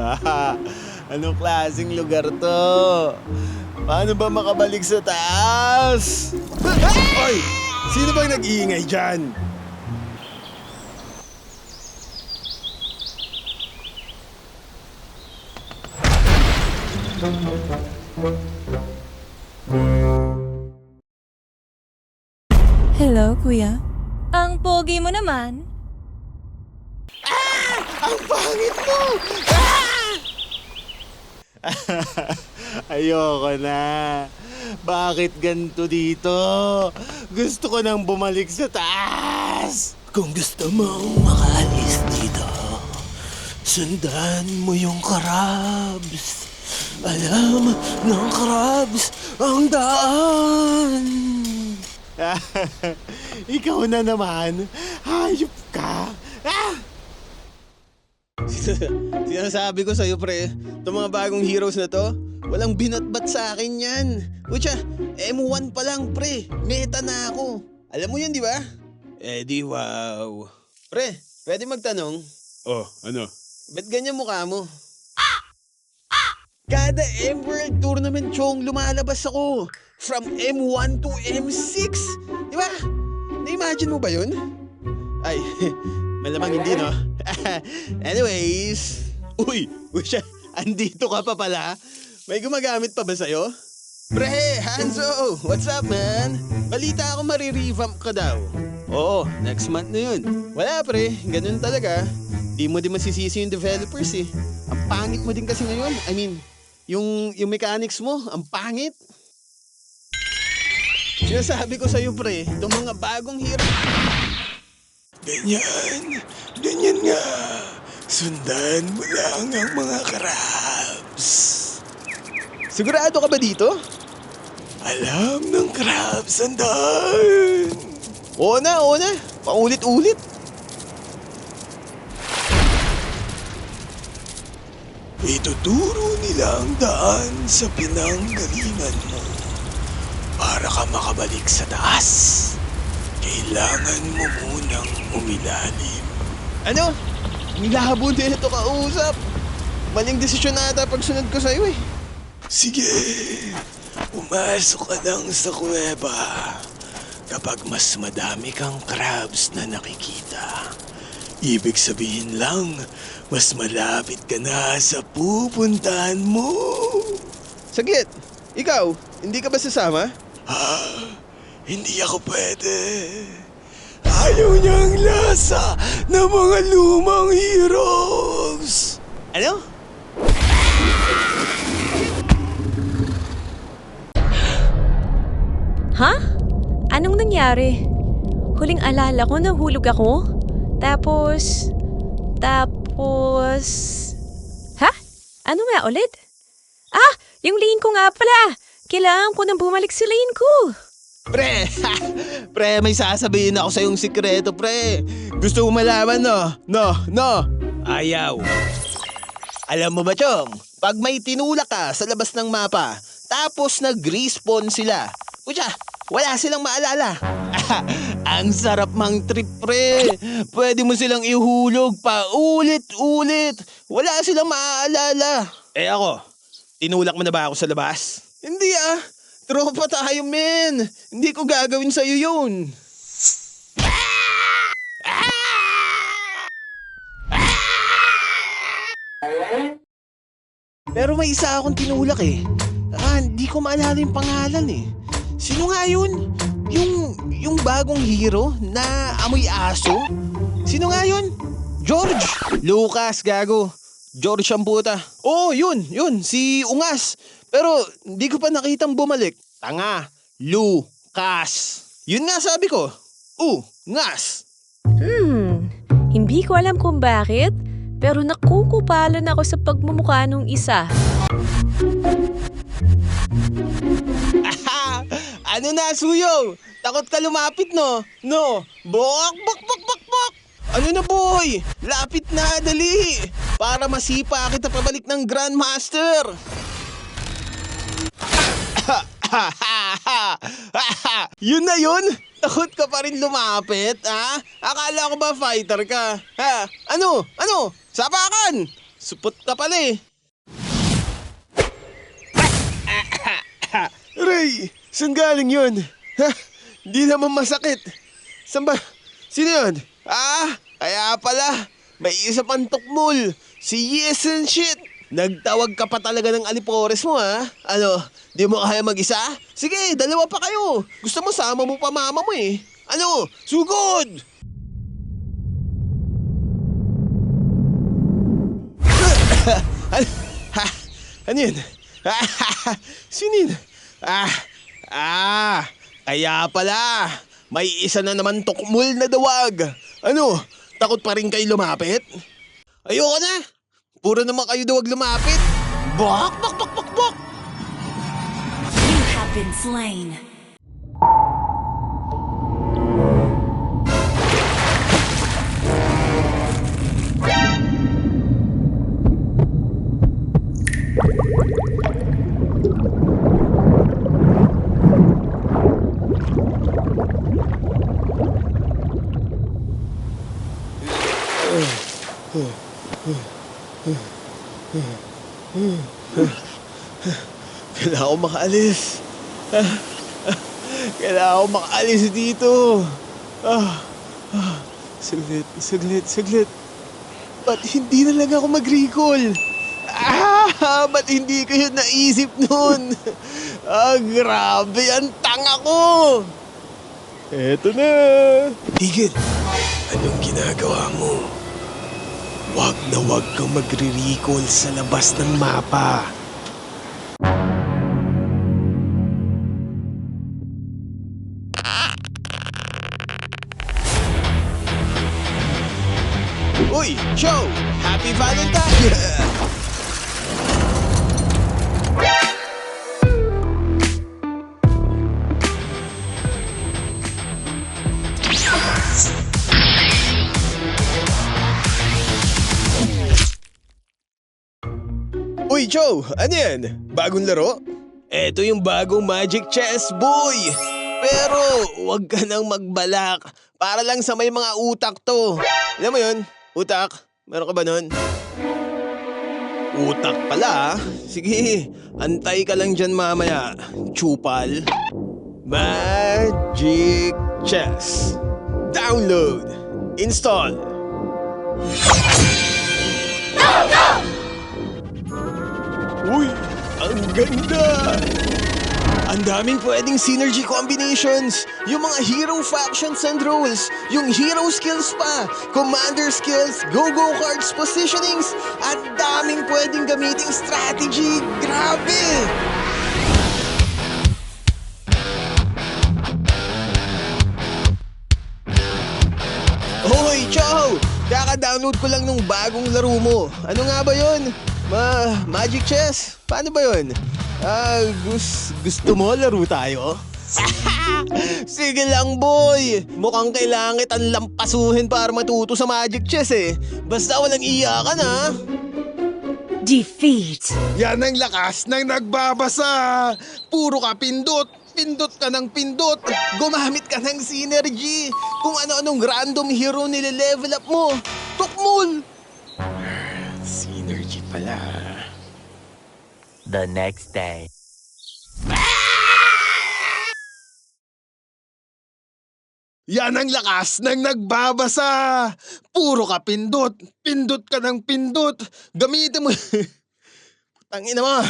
Anong klaseng lugar to? Paano ba makabalik sa taas? Oy! Sino bang nag-iingay dyan? Hello, kuya. Ang pogi mo naman. Ang pangit mo! Ah! Ayoko na. Bakit ganito dito? Gusto ko nang bumalik sa taas. Kung gusto mong makaalis dito, sundan mo yung crabs. Alam ng crabs ang daan. Ikaw na naman. Hayop ka. Ah! Sinasabi ko sa'yo, pre, itong mga bagong heroes na to, walang binatbat sa akin yan. Kutya, M1 pa lang, pre. Meta na ako. Alam mo yun, di ba? Eh di wow. Pre, pwede magtanong, Oh, ano? ba't ganyan mukha mo? Kada M-World Tournament chong lumalabas ako. From M1 to M6. Di ba? Na-imagine mo ba yun? Ay, malamang hindi, no? Anyways, uy, siya, andito ka pa pala. May gumagamit pa ba sa'yo? Pre, Hanzo, what's up, man? Balita ako marirevamp ka daw. Oo, next month na yun. Wala, pre, ganun talaga. Di mo din masisisi yung developers eh. Ang pangit mo din kasi ngayon. I mean, yung, yung mechanics mo, ang pangit. Sinasabi ko sa'yo, pre, itong mga bagong hero... Ganyan. Ganyan nga. Sundan mo lang ang mga crabs. Sigurado ka ba dito? Alam ng crabs daan. Oo na, oo na. Paulit-ulit. Ituturo nila ang daan sa pinanggalingan mo. Para ka makabalik sa taas, kailangan mo munang umilalim. Ano? Nilabo din ito kausap. Maling desisyon na ata pagsunod ko sa'yo eh. Sige, pumasok ka lang sa kuweba. Kapag mas madami kang crabs na nakikita, ibig sabihin lang, mas malapit ka na sa pupuntahan mo. Saglit, ikaw, hindi ka ba sasama? Ah, hindi ako pwede. Ayaw niyang lasa ng mga lumang heroes. Ano? Ha? Anong nangyari? Huling alala ko, nahulog ako. Tapos... Tapos... Ha? Ano nga ulit? Ah! Yung lane ko nga pala! Kailangan ko nang bumalik sa lane ko. Pre! pre, may sasabihin ako sa yung sikreto, pre. Gusto mo malaman, no? No, no. Ayaw. Alam mo ba, Chong? Pag may tinulak ka sa labas ng mapa, tapos nag-respawn sila, kutya, wala silang maalala. Ang sarap mang trip, pre. Pwede mo silang ihulog pa ulit-ulit. Wala silang maaalala. Eh ako, tinulak mo na ba ako sa labas? Hindi ah. Tropa tayo, men. Hindi ko gagawin sa'yo yun. Pero may isa akong tinulak eh. Ah, hindi ko maalala yung pangalan eh. Sino nga yun? Yung, yung bagong hero na amoy aso? Sino nga yun? George! Lucas, gago. George ang puta. Oh, yun, yun, si Ungas. Pero hindi ko pa nakitang bumalik. Tanga, Lucas. Yun nga sabi ko. Ungas. Hmm, hindi ko alam kung bakit, pero nakukupalan ako sa pagmumukha nung isa. Aha! Ano na, Suyo? Takot ka lumapit, no? No? Bok, bok, bok, bok, bok! Ano na, boy? Lapit na, dali! Para masipa kita pabalik ng Grandmaster! yun na yun? Takot ka pa rin lumapit, ha? Akala ko ba fighter ka? Ha? Ano? Ano? Sapakan! Supot ka pala eh. Ray, saan galing yun? Ha? Naman masakit. Saan ba? Sino yun? Ah, kaya pala. May isa pang tukmol. Si Yes and Shit. Nagtawag ka pa talaga ng alipores mo ha? Ano, di mo kaya mag-isa? Sige, dalawa pa kayo. Gusto mo sama mo pa mama mo eh. Ano, sugod! ano, ha, ano yun? Sino yun? Ah, ah, kaya pala. May isa na naman tukmol na dawag. Ano, takot pa rin kayo lumapit? Ayoko na. Puro naman kayo dawag lumapit. Bak, bak, bak, bak, bak. You have been slain. Kailangan ko makaalis. Kailangan ko makaalis dito. Ah, ah, saglit, saglit, saglit. Ba't hindi na lang ako mag-recall? Ah, ba't hindi ko yun naisip nun? Ah, grabe, ang tanga ko! Eto na! Tigil, anong ginagawa mo? Huwag na huwag kang magre-recall sa labas ng mapa. Uy, Joe! Happy Valentine! Joe! Ano yan? Bagong laro? Eto yung bagong Magic Chess, boy! Pero, wag ka nang magbalak. Para lang sa may mga utak to. Alam mo yun? Utak? Meron ka ba nun? Utak pala, ah. Sige, antay ka lang dyan mamaya. Chupal. Magic Chess. Download. Install. Uy, ang ganda! Ang daming pwedeng synergy combinations. Yung mga hero factions and roles. Yung hero skills pa. Commander skills, go-go cards, positionings. At daming pwedeng gamiting strategy. Grabe! Hoy, Chow! Kaka-download ko lang nung bagong laro mo. Ano nga ba yun? Ma Magic Chess? Paano ba yun? Ah, gus gusto mo laro tayo? Sige lang, boy. Mukhang kailangan kitang lampasuhin para matuto sa Magic Chess eh. Basta walang iyakan ha. Defeat. Yan ang lakas ng nagbabasa. Puro ka pindot. Pindot ka ng pindot. Gumamit ka ng synergy. Kung ano-anong random hero nile-level up mo. Tukmul! Synergy pala. the next day. Yan ang lakas ng nagbabasa. Puro ka pindot. Pindot ka ng pindot. Gamitin mo. Tangina mo.